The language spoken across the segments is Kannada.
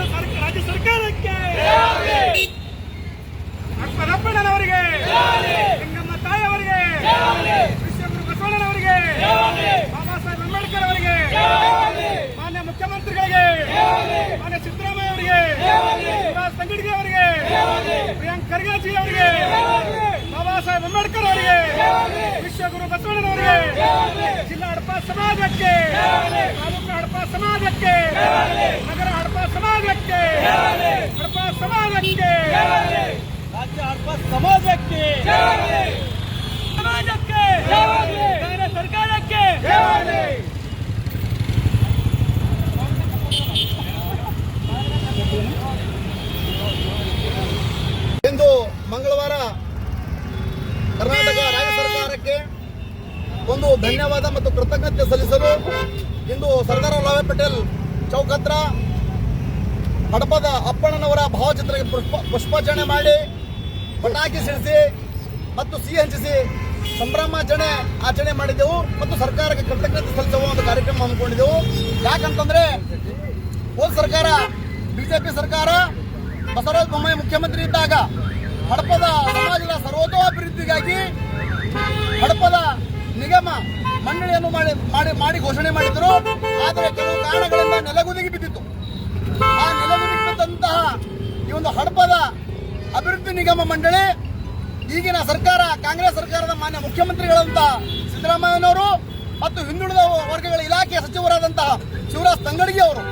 ರಾಜ್ಯ ಸರ್ಕಾರಕ್ಕೆ. ಅಪ್ಪನಪ್ಪಣ್ಣನವರಿಗೆ ಸಿಂಗಮ್ಮ ತಾಯಿಯವರಿಗೆ. ಕೃಷ್ಣಗುರು ಬಸವಣ್ಣನವರಿಗೆ. ಬಾಬಾ ಸಾಹೇಬ್ ಅಂಬೇಡ್ಕರ್ ಅವರಿಗೆ ಮಾನ್ಯ ಮುಖ್ಯಮಂತ್ರಿಗಳಿಗೆ. ಮಾನ್ಯ ಸಿದ್ದರಾಮಯ್ಯ ಅವರಿಗೆ ಶಿವರಾಜ್ ತಂಗಡಿಗೆ ಅವರಿಗೆ ಪ್ರಿಯಾಂಕ್ ಖರ್ಗೆಜಿ ಅವರಿಗೆ ಬಾಬಾ ಸಾಹೇಬ್ ಅಂಬೇಡ್ಕರ್ ಅವರಿಗೆ ವಿಶ್ವಗುರು ಬಸವಣ್ಣನವರಿಗೆ. ಜಿಲ್ಲಾ ಹಡಪ ಸಮಾಜಕ್ಕೆ. ತಾಲೂಕು ಹಡಪ ಸಮಾಜಕ್ಕೆ. ನಗರ ಹಡಪ ಸಮಾಜಕ್ಕೆ ಸಮಾಜಕ್ಕೆ ಸರ್ಕಾರಕ್ಕೆ ಇಂದು ಮಂಗಳವಾರ ಕರ್ನಾಟಕ ರಾಜ್ಯ ಸರ್ಕಾರಕ್ಕೆ ಒಂದು ಧನ್ಯವಾದ ಮತ್ತು ಕೃತಜ್ಞತೆ ಸಲ್ಲಿಸಲು ಇಂದು ಸರ್ದಾರ್ ವಲ್ಲಭಾಯ್ ಪಟೇಲ್ ಚೌಕತ್ರ ಹಡಪದ ಅಪ್ಪಣ್ಣನವರ ಭಾವಚಿತ್ರಕ್ಕೆ ಪುಷ್ಪ ಪುಷ್ಪಾರ್ಚನೆ ಮಾಡಿ ಪಟಾಕಿ ಸಿಡಿಸಿ ಮತ್ತು ಸಿಹಿ ಹಂಚಿಸಿ ಸಂಭ್ರಮಾಚರಣೆ ಆಚರಣೆ ಮಾಡಿದ್ದೆವು ಮತ್ತು ಸರ್ಕಾರಕ್ಕೆ ಕೃತಜ್ಞತೆ ಸಲ್ಲಿಸುವ ಒಂದು ಕಾರ್ಯಕ್ರಮ ಹಮ್ಮಿಕೊಂಡಿದ್ದೆವು. ಯಾಕಂತಂದ್ರೆ ಹೋದ ಸರ್ಕಾರ, ಬಿಜೆಪಿ ಸರ್ಕಾರ, ಬಸವರಾಜ ಬೊಮ್ಮಾಯಿ ಮುಖ್ಯಮಂತ್ರಿ ಇದ್ದಾಗ ಹಡಪದ ಸಮಾಜದ ಸರ್ವತೋಭಿವೃದ್ಧಿಗಾಗಿ ಹಡಪದ ನಿಗಮ ಮಂಡಳಿಯನ್ನು ಮಾಡಿ ಮಾಡಿ ಮಾಡಿ ಘೋಷಣೆ ಮಾಡಿದ್ರು. ಆದರೆ ಕೆಲವು ಕಾರಣಗಳಿಂದ ನೆಲಗುದಿಗೆ ಬಿದ್ದಿತ್ತು. ಆ ನೆಲಗುದಿಗೆ ಬಿದ್ದಂತಹ ಈ ಒಂದು ಹಡಪದ ಅಭಿವೃದ್ಧಿ ನಿಗಮ ಮಂಡಳಿ, ಈಗಿನ ಸರ್ಕಾರ, ಕಾಂಗ್ರೆಸ್ ಸರ್ಕಾರದ ಮಾನ್ಯ ಮುಖ್ಯಮಂತ್ರಿಗಳಂತ ಸಿದ್ದರಾಮಯ್ಯನವರು ಮತ್ತು ಹಿಂದುಳಿದ ವರ್ಗಗಳ ಇಲಾಖೆಯ ಸಚಿವರಾದಂತಹ ಶಿವರಾಜ್ ತಂಗಡಗಿ ಅವರು.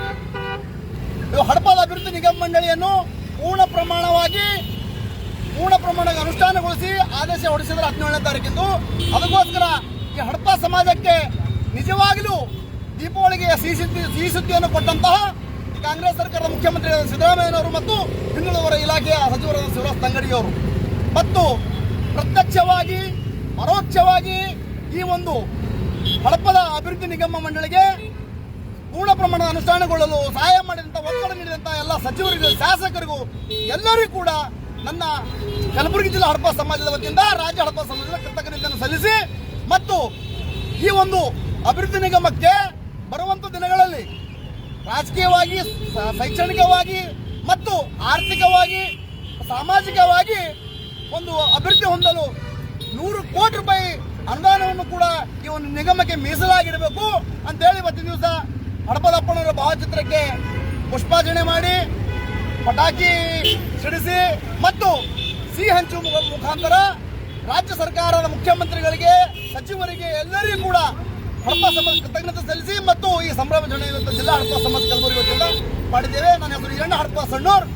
ಹಡಪದ ಅಭಿವೃದ್ಧಿ ನಿಗಮ ಮಂಡಳಿಯನ್ನು ಪೂರ್ಣ ಪ್ರಮಾಣವಾಗಿ, ಪೂರ್ಣ ಪ್ರಮಾಣಕ್ಕೆ ಅನುಷ್ಠಾನಗೊಳಿಸಿ ಆದೇಶ ಹೊರಡಿಸಿದ್ರೆ ಹದಿನೇಳನೇ ತಾರೀಕಿಂದು. ಅದಕ್ಕೋಸ್ಕರ ಈ ಹಡಪ ಸಮಾಜಕ್ಕೆ ನಿಜವಾಗಲೂ ದೀಪಾವಳಿಗೆ ಸಿಹಿ ಸುದ್ದಿ ಸಿಹಿ ಸುದ್ದಿಯನ್ನು ಕೊಟ್ಟಂತಹ ಕಾಂಗ್ರೆಸ್ ಸರ್ಕಾರದ ಮುಖ್ಯಮಂತ್ರಿ ಸಿದ್ದರಾಮಯ್ಯನವರು ಮತ್ತು ಇಲಾಖೆಯ ಸಚಿವರಾದ ಶಿವರಾಜ್ ತಂಗಡಿಯವರು ಮತ್ತು ಪ್ರತ್ಯಕ್ಷವಾಗಿ, ಪರೋಕ್ಷವಾಗಿ ಈ ಒಂದು ಹಡಪದ ಅಭಿವೃದ್ಧಿ ನಿಗಮ ಮಂಡಳಿಗೆ ಪೂರ್ಣ ಪ್ರಮಾಣ ಅನುಷ್ಠಾನಗೊಳ್ಳಲು ಸಹಾಯ ಮಾಡಿದಂಥ ಒತ್ತಡ ನೀಡಿದಂಥ ಎಲ್ಲ ಸಚಿವರಿಗೂ, ಶಾಸಕರಿಗೂ ಎಲ್ಲರಿಗೂ ಕೂಡ ನನ್ನ ಕಲಬುರಗಿ ಜಿಲ್ಲಾ ಹಡಪ ಸಮಾಜದ ವತಿಯಿಂದ, ರಾಜ್ಯ ಹಡಪ ಸಮಾಜದ ಕೃತಜ್ಞತೆಯನ್ನು ಸಲ್ಲಿಸಿ ಮತ್ತು ಈ ಒಂದು ಅಭಿವೃದ್ಧಿ ನಿಗಮಕ್ಕೆ ಬರುವಂಥ ದಿನಗಳಲ್ಲಿ ರಾಜಕೀಯವಾಗಿ ಶೈಕ್ಷಣಿಕವಾಗಿ ಮತ್ತು ಆರ್ಥಿಕವಾಗಿ, ಸಾಮಾಜಿಕವಾಗಿ ಒಂದು ಅಭಿವೃದ್ಧಿ ಹೊಂದಲು ನೂರು ಕೋಟಿ ರೂಪಾಯಿ ಅನುದಾನವನ್ನು ಕೂಡ ಈ ಒಂದು ನಿಗಮಕ್ಕೆ ಮೀಸಲಾಗಿಡಬೇಕು ಅಂತೇಳಿ ಮತ್ತೆ ದಿವಸ ಹಡಪದಪ್ಪನವರ ಭಾವಚಿತ್ರಕ್ಕೆ ಪುಷ್ಪಾರ್ಚನೆ ಮಾಡಿ, ಪಟಾಕಿ ಸಿಡಿಸಿ ಮತ್ತು ಸಿಹಿ ಹಂಚು ಮುಖಾಂತರ ರಾಜ್ಯ ಸರ್ಕಾರದ ಮುಖ್ಯಮಂತ್ರಿಗಳಿಗೆ, ಸಚಿವರಿಗೆ ಎಲ್ಲರಿಗೂ ಕೂಡ ಹಡಪ ಸಮಾಜ ಕೃತಜ್ಞತೆ ಸಲ್ಲಿಸಿ ಮತ್ತು ಈ ಸಂಭ್ರಮಾಚರಣೆಯನ್ನು ಜಿಲ್ಲಾ ಹಡಪ ವತಿಯಿಂದ ಮಾಡಿದ್ದೇವೆ. ನನ್ನ ಹೆಸರು ಈರಣ್ಣ ಹಡಪ ಸಣ್ಣೂರ್